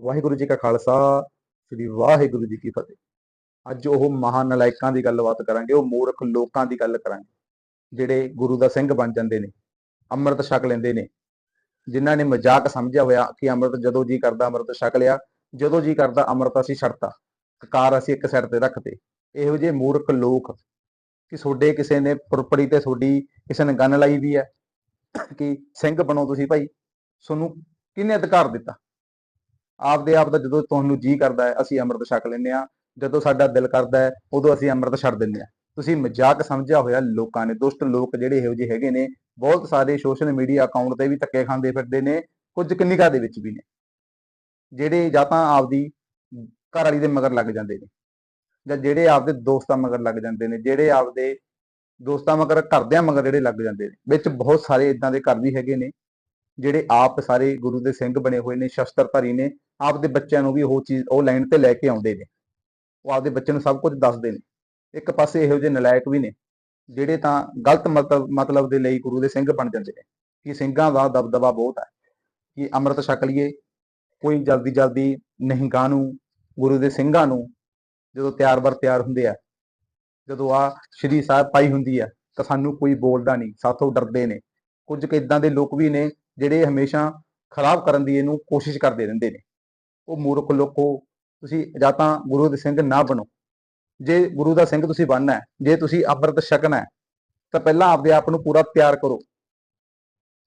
ਵਾਹਿਗੁਰੂ ਜੀ ਕਾ ਖਾਲਸਾ, ਸ੍ਰੀ ਵਾਹਿਗੁਰੂ ਜੀ ਕੀ ਫਤਿਹ। ਅੱਜ ਉਹ ਮਹਾਨ ਨਲਾਇਕਾਂ ਦੀ ਗੱਲਬਾਤ ਕਰਾਂਗੇ, ਉਹ ਮੂਰਖ ਲੋਕਾਂ ਦੀ ਗੱਲ ਕਰਾਂਗੇ, ਜਿਹੜੇ ਗੁਰੂ ਦਾ ਸਿੰਘ ਬਣ ਜਾਂਦੇ ਨੇ, ਅੰਮ੍ਰਿਤ ਛਕ ਲੈਂਦੇ ਨੇ, ਜਿਨ੍ਹਾਂ ਨੇ ਮਜ਼ਾਕ ਸਮਝਿਆ ਹੋਇਆ ਕਿ ਅੰਮ੍ਰਿਤ ਜਦੋਂ ਜੀ ਕਰਦਾ, ਅੰਮ੍ਰਿਤ ਛਕ ਲਿਆ, ਜਦੋਂ ਜੀ ਕਰਦਾ, ਅੰਮ੍ਰਿਤ ਅਸੀਂ ਛੱਡਤਾ, ਕਕਾਰ ਅਸੀਂ ਇੱਕ ਸਾਈਡ ਤੇ ਰੱਖਦੇ ਇਹੋ ਜਿਹੇ ਮੂਰਖ ਲੋਕ ਕਿ ਤੁਹਾਡੇ ਕਿਸੇ ਨੇ ਪੁਰਪੜੀ ਤੇ ਤੁਹਾਡੀ ਕਿਸੇ ਨੇ ਗੰਨ ਲਾਈ ਵੀ ਹੈ ਕਿ ਸਿੰਘ ਬਣੋ ਤੁਸੀਂ ਭਾਈ, ਤੁਹਾਨੂੰ ਕਿਹਨੇ ਅਧਿਕਾਰ ਦਿੱਤਾ? ਆਪਦੇ ਆਪ ਦਾ ਜਦੋਂ ਤੁਹਾਨੂੰ ਜੀ ਕਰਦਾ ਹੈ, ਅਸੀਂ ਅੰਮ੍ਰਿਤ ਛਕ ਲੈਂਦੇ ਆ ਜਦੋਂ ਸਾਡਾ ਦਿਲ ਕਰਦਾ ਹੈ, ਉਦੋਂ ਅਸੀਂ ਅੰਮ੍ਰਿਤ ਛੱਡ ਦਿੰਦੇ ਆ ਤੁਸੀਂ ਮਜ਼ਾਕ ਸਮਝਿਆ ਹੋਇਆ ਲੋਕਾਂ ਨੇ, ਦੁਸ਼ਟ ਲੋਕ ਜਿਹੜੇ ਇਹੋ ਜਿਹੇ ਹੈਗੇ ਨੇ, ਬਹੁਤ ਸਾਰੇ ਸੋਸ਼ਲ ਮੀਡੀਆ ਅਕਾਊਂਟ ਤੇ ਵੀ ਧੱਕੇ ਖਾਂਦੇ ਫਿਰਦੇ ਨੇ, ਕੁਝ ਕਿੰਨਿਕਾ ਦੇ ਵਿੱਚ ਵੀ ਨੇ। ਜਿਹੜੇ ਜਾਂ ਤਾਂ ਆਪਦੀ ਘਰ ਵਾਲੀ ਦੇ ਮਗਰ ਲੱਗ ਜਾਂਦੇ ਨੇ, ਜਾਂ ਜਿਹੜੇ ਆਪਦੇ ਦੋਸਤਾਂ ਮਗਰ ਲੱਗ ਜਾਂਦੇ ਨੇ, ਜਿਹੜੇ ਆਪਦੇ ਦੋਸਤਾਂ ਮਗਰ ਘਰਦਿਆਂ ਮਗਰ ਜਿਹੜੇ ਲੱਗ ਜਾਂਦੇ ਨੇ। ਵਿੱਚ ਬਹੁਤ ਸਾਰੇ ਇਦਾਂ ਦੇ ਘਰ ਵੀ ਹੈਗੇ ਨੇ ਜਿਹੜੇ ਆਪ ਸਾਰੇ ਗੁਰੂ ਦੇ ਸਿੰਘ ਬਣੇ ਹੋਏ ਨੇ ਸ਼ਸਤਰਧਾਰੀ ਨੇ, ਆਪਦੇ ਬੱਚਿਆਂ ਨੂੰ ਵੀ ਉਹ ਚੀਜ਼, ਉਹ ਲਾਈਨ ਤੇ ਲੈ ਕੇ ਆਉਂਦੇ ਨੇ। ਉਹ ਆਪਦੇ ਬੱਚਿਆਂ ਨੂੰ ਸਭ ਕੁਝ ਦੱਸਦੇ ਨੇ। ਇੱਕ ਪਾਸੇ ਇਹੋ ਜਿਹੇ ਨਲਾਇਕ ਵੀ ਨੇ, ਜਿਹੜੇ ਤਾਂ ਗਲਤ ਮਤਲਬ ਮਤਲਬ ਦੇ ਲਈ ਗੁਰੂ ਦੇ ਸਿੰਘ ਬਣ ਜਾਂਦੇ ਨੇ, ਕਿ ਸਿੰਘਾਂ ਦਾ ਦਬਦਬਾ ਬਹੁਤ ਹੈ, ਕਿ ਅੰਮ੍ਰਿਤ ਛਕ ਲਈਏ, ਕੋਈ ਜਲਦੀ ਜਲਦੀ ਨਿਹੰਗਾਂ ਨੂੰ, ਗੁਰੂ ਦੇ ਸਿੰਘਾਂ ਨੂੰ, ਜਦੋਂ ਤਿਆਰ ਵਰ ਤਿਆਰ ਹੁੰਦੇ ਆ, ਜਦੋਂ ਆ ਸ਼੍ਰੀ ਸਾਹਿਬ ਪਾਈ ਹੁੰਦੀ ਆ, ਤਾਂ ਸਾਨੂੰ ਕੋਈ ਬੋਲਦਾ ਨਹੀਂ, ਸਾਥੋਂ ਡਰਦੇ ਨੇ। ਕੁਝ ਕੁ ਇਦਾਂ ਦੇ ਲੋਕ ਵੀ ਨੇ ਜਿਹੜੇ ਹਮੇਸ਼ਾ ਖਰਾਬ ਕਰਨ ਦੀ ਇਹਨੂੰ ਕੋਸ਼ਿਸ਼ ਕਰਦੇ ਰਹਿੰਦੇ ਨੇ। ਉਹ ਮੂਰਖ ਲੋਕੋ, ਤੁਸੀਂ ਜਾਂ ਤਾਂ ਗੁਰੂ ਦੇ ਸਿੰਘ ਨਾ ਬਣੋ। ਜੇ ਗੁਰੂ ਦਾ ਸਿੰਘ ਤੁਸੀਂ ਬਣਨਾ ਹੈ, ਜੇ ਤੁਸੀਂ ਅੰਮ੍ਰਿਤ ਛਕਣਾ ਹੈ, ਤਾਂ ਪਹਿਲਾਂ ਆਪਦੇ ਆਪ ਨੂੰ ਪੂਰਾ ਤਿਆਰ ਕਰੋ।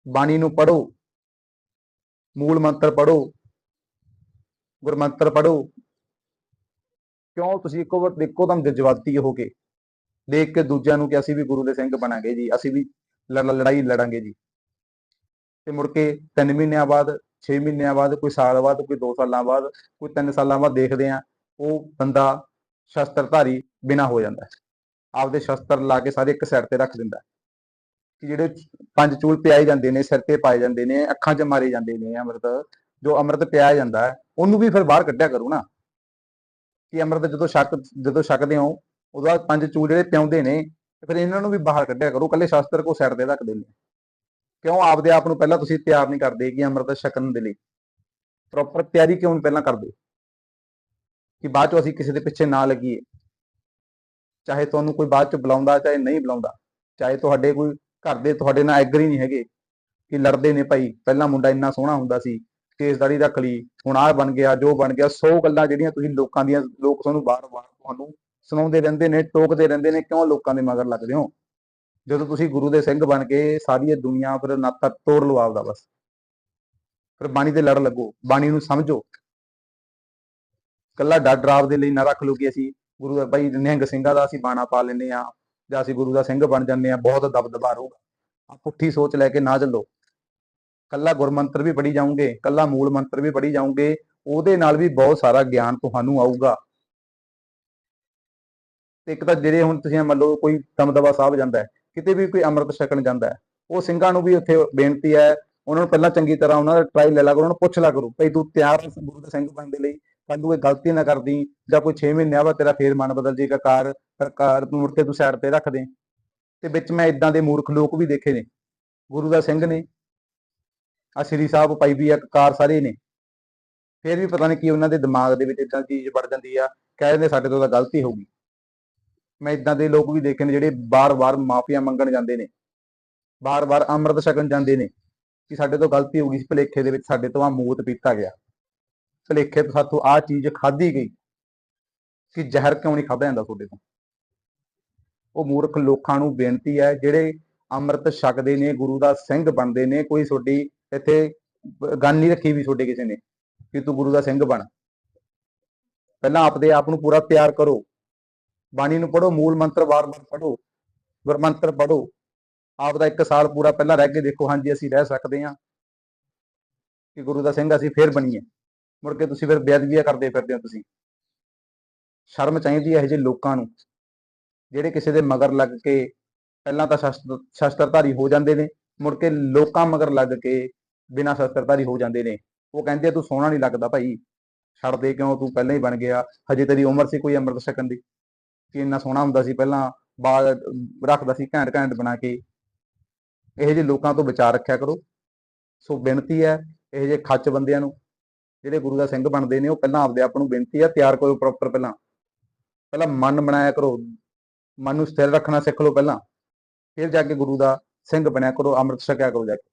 ਬਾਣੀ ਨੂੰ ਪੜੋ ਮੂਲ ਮੰਤਰ ਪੜੋ ਗੁਰਮੰਤਰ ਪੜੋ ਕਿਉਂ? ਤੁਸੀਂ ਇੱਕੋ ਵਾਰ ਦੇਖੋ ਤਾਂ ਜਜ਼ਬਾਤੀ ਹੋ ਕੇ ਦੇਖ ਕੇ ਦੂਜਿਆਂ ਨੂੰ ਕਿ ਅਸੀਂ ਵੀ ਗੁਰੂ ਦੇ ਸਿੰਘ ਬਣਾਂਗੇ ਜੀ, ਅਸੀਂ ਵੀ ਲੜ- ਲੜਾਈ ਲੜਾਂਗੇ ਜੀ। ਤੇ ਮੁੜ ਕੇ 3 ਮਹੀਨਿਆਂ ਬਾਅਦ 6 ਮਹੀਨਿਆਂ ਬਾਅਦ, ਕੋਈ ਸਾਲ ਬਾਅਦ, ਕੋਈ 2 ਸਾਲਾਂ ਬਾਅਦ, ਕੋਈ 3 ਸਾਲਾਂ ਬਾਅਦ ਦੇਖਦੇ ਆ ਉਹ ਬੰਦਾ ਸ਼ਸਤਰਧਾਰੀ ਬਿਨਾ ਹੋ ਜਾਂਦਾ ਆਪਦੇ ਸ਼ਸਤਰ ਲਾ ਕੇ ਸਾਰੇ ਇੱਕ ਸਾਈਡ ਤੇ ਰੱਖ ਦਿੰਦਾ ਕਿ ਜਿਹੜੇ ਪੰਜ ਚੂਲ ਪਿਆਏ ਜਾਂਦੇ ਨੇ, ਸਿਰ ਤੇ ਪਾਏ ਜਾਂਦੇ ਨੇ, ਅੱਖਾਂ 'ਚ ਮਾਰੇ ਜਾਂਦੇ ਨੇ ਅੰਮ੍ਰਿਤ, ਜੋ ਅੰਮ੍ਰਿਤ ਪਿਆਇਆ ਜਾਂਦਾ ਹੈ, ਉਹਨੂੰ ਵੀ ਫਿਰ ਬਾਹਰ ਕੱਢਿਆ ਕਰੋ ਨਾ। ਕਿ ਅੰਮ੍ਰਿਤ ਜਦੋਂ ਛਕ, ਜਦੋਂ ਛਕਦੇ ਹੋ ਉਦੋਂ ਪੰਜ ਚੂਲ ਜਿਹੜੇ ਪਿਆਉਂਦੇ ਨੇ ਫਿਰ ਇਹਨਾਂ ਨੂੰ ਵੀ ਬਾਹਰ ਕੱਢਿਆ ਕਰੋ ਕੱਲੇ ਸ਼ਸਤਰ ਕੋ ਸਾਈਡ ਤੇ ਰੱਖਦੇ ਨੇ। ਕਿਉਂ ਆਪਦੇ ਆਪ ਨੂੰ ਪਹਿਲਾਂ ਤੁਸੀਂ ਤਿਆਰ ਨਹੀਂ ਕਰਦੇ ਕਿ ਅੰਮ੍ਰਿਤ ਛਕਣ ਦੇ ਲਈ? ਪ੍ਰੋਪਰ ਤਿਆਰੀ ਕਿਉਂ ਨਹੀਂ ਪਹਿਲਾਂ ਕਰਦੇ? ਕਿ ਬਾਅਦ ਚੋਂ ਅਸੀਂ ਕਿਸੇ ਦੇ ਪਿੱਛੇ ਨਾ ਲੱਗੀਏ। ਚਾਹੇ ਤੁਹਾਨੂੰ ਕੋਈ ਬਾਅਦ ਚ ਬੁਲਾਉਂਦਾ, ਚਾਹੇ ਨਹੀਂ ਬੁਲਾਉਂਦਾ। ਚਾਹੇ ਤੁਹਾਡੇ ਕੋਈ ਘਰ ਦੇ ਤੁਹਾਡੇ ਨਾਲ ਐਗਰੀ ਨਹੀਂ ਹੈਗੇ ਕਿ ਲੜਦੇ ਨੇ ਭਾਈ, ਪਹਿਲਾਂ ਮੁੰਡਾ ਇੰਨਾ ਸੋਹਣਾ ਹੁੰਦਾ ਸੀ, ਕੇਸਦਾਰੀ ਰੱਖ ਲਈ, ਹੁਣ ਆਹ ਬਣ ਗਿਆ, ਜੋ ਬਣ ਗਿਆ 100 ਗੱਲਾਂ ਜਿਹੜੀਆਂ ਤੁਸੀਂ ਲੋਕਾਂ ਦੀਆਂ, ਲੋਕ ਤੁਹਾਨੂੰ ਵਾਰ-ਵਾਰ ਤੁਹਾਨੂੰ ਸੁਣਾਉਂਦੇ ਰਹਿੰਦੇ ਨੇ, ਟੋਕਦੇ ਰਹਿੰਦੇ ਨੇ, ਕਿਉਂ ਲੋਕਾਂ ਦੇ ਮਗਰ ਲੱਗਦੇ ਹੋ? ਜਦੋਂ ਤੁਸੀਂ ਗੁਰੂ ਦੇ ਸਿੰਘ ਬਣ ਕੇ ਸਾਰੀ ਇਹ ਦੁਨੀਆ ਫਿਰ ਨਾਤਾ ਤੋੜ ਲਓ ਆਪਦਾ ਬਸ। ਫਿਰ ਬਾਣੀ ਤੇ ਲੜ ਲੱਗੋ, ਬਾਣੀ ਨੂੰ ਸਮਝੋ। ਕੱਲਾ ਡਰ ਡਰਾਵ ਦੇ ਲਈ ਨਾ ਰੱਖ ਲਓ ਕਿ ਅਸੀਂ ਗੁਰੂ ਦਾ, ਭਾਈ ਨਿਹੰਗ ਸਿੰਘਾਂ ਦਾ ਅਸੀਂ ਬਾਣਾ ਪਾ ਲੈਂਦੇ ਆ ਜਾਂ ਅਸੀਂ ਗੁਰੂ ਦਾ ਸਿੰਘ ਬਣ ਜਾਂਦੇ ਆ ਬਹੁਤ ਦਬਦਬਾ ਰਹੂਗਾ ਆ ਪੁੱਠੀ ਸੋਚ ਲੈ ਕੇ ਨਾ ਚੱਲੋ। ਕੱਲਾ ਗੁਰਮੰਤਰ ਵੀ ਪੜੀ ਜਾਓਗੇ ਕੱਲਾ ਮੂਲ ਮੰਤਰ ਵੀ ਪੜੀ ਜਾਓਗੇ, ਉਹਦੇ ਨਾਲ ਵੀ ਬਹੁਤ ਸਾਰਾ ਗਿਆਨ ਤੁਹਾਨੂੰ ਆਊਗਾ। ਤੇ ਇੱਕ ਤਾਂ ਜਿਹੜੇ ਹੁਣ ਤੁਸੀਂ ਮੰਨ ਲਓ ਕੋਈ ਦਮਦਬਾ ਸਾਹਿਬ ਜਾਂਦਾ ਹੈ ਕਿਤੇ ਵੀ ਕੋਈ ਅੰਮ੍ਰਿਤ ਛਕਣ ਜਾਂਦਾ ਉਹ ਸਿੰਘਾਂ ਨੂੰ ਵੀ ਉੱਥੇ ਬੇਨਤੀ ਹੈ, ਉਹਨਾਂ ਨੂੰ ਪਹਿਲਾਂ ਚੰਗੀ ਤਰ੍ਹਾਂ ਉਹਨਾਂ ਦਾ ਟਰਾਈ ਲੈ ਲਾ ਕਰੋ, ਉਹਨਾਂ ਨੂੰ ਪੁੱਛ ਲਾ ਕਰੋ, ਭਈ ਤੂੰ ਤਿਆਰ ਹੈ ਗੁਰੂ ਦੇ ਸਿੰਘ ਬਣਨ ਦੇ ਲਈ ਕੱਲ ਨੂੰ ਕੋਈ ਗਲਤੀ ਨਾ ਕਰਦੀ, ਜਾਂ ਕੋਈ 6 ਮਹੀਨਿਆਂ ਬਾਅਦ ਤੇਰਾ ਫੇਰ ਮਨ ਬਦਲ ਜੇਗਾ, ਕਾਰ ਕਾਰ ਮੁੜ ਕੇ ਤੂੰ ਸਾਈਡ ਤੇ ਰੱਖ ਦੇ। ਤੇ ਵਿੱਚ ਮੈਂ ਇਦਾਂ ਦੇ ਮੂਰਖ ਲੋਕ ਵੀ ਦੇਖੇ ਨੇ, ਗੁਰੂ ਦਾ ਸਿੰਘ ਨੇ ਆ ਸ੍ਰੀ ਸਾਹਿਬ ਪਾਈ ਵੀ ਆ ਕਾਰ ਸਾਰੇ ਨੇ। ਫੇਰ ਵੀ ਪਤਾ ਨਹੀਂ ਕੀ ਉਹਨਾਂ ਦੇ ਦਿਮਾਗ ਦੇ ਵਿੱਚ ਇਦਾਂ ਚੀਜ਼ ਵੜ ਜਾਂਦੀ ਆ, ਕਹਿ ਦਿੰਦੇ ਸਾਡੇ ਤੋਂ ਤਾਂ ਗਲਤੀ ਹੋ ਗਈ। ਮੈਂ ਇਦਾਂ ਦੇ ਲੋਕ ਵੀ ਦੇਖੇ ਨੇ ਜਿਹੜੇ ਬਾਰ-ਬਾਰ ਮਾਫੀਆ ਮੰਗਣ ਜਾਂਦੇ ਨੇ। ਬਾਰ-ਬਾਰ ਅੰਮ੍ਰਿਤ ਛਕਣ ਜਾਂਦੇ ਨੇ ਕਿ ਸਾਡੇ ਤੋਂ ਗਲਤੀ ਹੋ ਗਈ ਸੀ, ਭਲੇਖੇ ਦੇ ਵਿੱਚ ਸਾਡੇ ਤੋਂ ਆ ਮੂਤ ਪੀਤਾ ਗਿਆ। ਭਲੇਖੇ ਤੋਂ ਸਾਥੋਂ ਆ ਚੀਜ਼ ਖਾਧੀ ਗਈ ਕਿ ਜ਼ਹਿਰ ਕਿਉਂ ਨਹੀਂ ਖਾਧਾ ਜਾਂਦਾ ਤੁਹਾਡੇ ਤੋਂ? ਉਹ ਮੂਰਖ ਲੋਕਾਂ ਨੂੰ ਬੇਨਤੀ ਹੈ, ਜਿਹੜੇ ਅੰਮ੍ਰਿਤ ਛਕਦੇ ਨੇ, ਗੁਰੂ ਦਾ ਸਿੰਘ ਬਣਦੇ ਨੇ, ਕੋਈ ਤੁਹਾਡੀ ਇੱਥੇ ਗੱਲ ਨਹੀਂ ਰੱਖੀ ਵੀ ਤੁਹਾਡੇ ਕਿਸੇ ਨੇ ਕਿ ਤੂੰ ਗੁਰੂ ਦਾ ਸਿੰਘ ਬਣ। ਪਹਿਲਾਂ ਆਪਦੇ ਆਪ ਨੂੰ ਪੂਰਾ ਤਿਆਰ ਕਰੋ। ਬਾਣੀ ਨੂੰ ਪੜੋ ਮੂਲ ਮੰਤਰ ਵਾਰ-ਵਾਰ ਪੜੋ ਗੁਰਮੰਤਰ ਪੜੋ ਆਪ ਦਾ ਇੱਕ ਸਾਲ ਪੂਰਾ ਪਹਿਲਾਂ ਰਹਿ ਕੇ ਦੇਖੋ ਹਾਂਜੀ ਅਸੀਂ ਰਹਿ ਸਕਦੇ ਹਾਂ। ਕਿ ਗੁਰੂ ਦਾ ਸਿੰਘ ਅਸੀਂ ਫੇਰ ਬਣੀਏ। ਮੁੜ ਕੇ ਤੁਸੀਂ ਫਿਰ ਬੇਅਦਬੀਆਂ ਕਰਦੇ ਫਿਰਦੇ ਹੋ ਤੁਸੀਂ। ਸ਼ਰਮ ਚਾਹੀਦੀ ਹੈ ਇਹ ਜਿਹੇ ਲੋਕਾਂ ਨੂੰ ਜਿਹੜੇ ਕਿਸੇ ਦੇ ਮਗਰ ਲੱਗ ਕੇ ਪਹਿਲਾਂ ਤਾਂ ਸ਼ਸਤਰ ਸ਼ਸਤਰਧਾਰੀ ਹੋ ਜਾਂਦੇ ਨੇ ਮੁੜ ਕੇ ਲੋਕਾਂ ਮਗਰ ਲੱਗ ਕੇ ਬਿਨਾਂ ਸ਼ਸਤਰਧਾਰੀ ਹੋ ਜਾਂਦੇ ਨੇ। ਉਹ ਕਹਿੰਦੇ ਆ, ਤੂੰ ਸੋਹਣਾ ਨਹੀਂ ਲੱਗਦਾ ਭਾਈ। ਛੱਡ ਦੇ ਕਿਉਂ? ਤੂੰ ਪਹਿਲਾਂ ਹੀ ਬਣ ਗਿਆ। ਹਜੇ ਤੇਰੀ ਉਮਰ ਸੀ ਕੋਈ ਅੰਮ੍ਰਿਤ ਛਕਣ ਦੀ। ਕਿ ਇੰਨਾ ਸੋਹਣਾ ਹੁੰਦਾ ਸੀ, ਪਹਿਲਾਂ ਬਾਲ ਰੱਖਦਾ ਸੀ ਘੈਂਟ ਘੈਂਟ ਬਣਾ ਕੇ। ਇਹੋ ਜਿਹੇ ਲੋਕਾਂ ਤੋਂ ਬਚਾ ਰੱਖਿਆ ਕਰੋ। ਸੋ ਬੇਨਤੀ ਹੈ, ਇਹੋ ਜਿਹੇ ਖੱਚ ਬੰਦਿਆਂ ਨੂੰ, ਜਿਹੜੇ ਗੁਰੂ ਦਾ ਸਿੰਘ ਬਣਦੇ ਨੇ, ਉਹ ਪਹਿਲਾਂ ਆਪਦੇ ਆਪ ਨੂੰ ਬੇਨਤੀ ਹੈ, ਤਿਆਰ ਕਰੋ ਪ੍ਰੋਪਰ ਪਹਿਲਾਂ। ਪਹਿਲਾਂ ਮਨ ਬਣਾਇਆ ਕਰੋ। ਮਨ ਨੂੰ ਸਥਿਰ ਰੱਖਣਾ ਸਿੱਖ ਲਓ ਪਹਿਲਾਂ। ਫਿਰ ਜਾ ਕੇ ਗੁਰੂ ਦਾ ਸਿੰਘ ਬਣਿਆ ਕਰੋ, ਅੰਮ੍ਰਿਤ ਛਕਿਆ ਕਰੋ ਜਾ ਕੇ।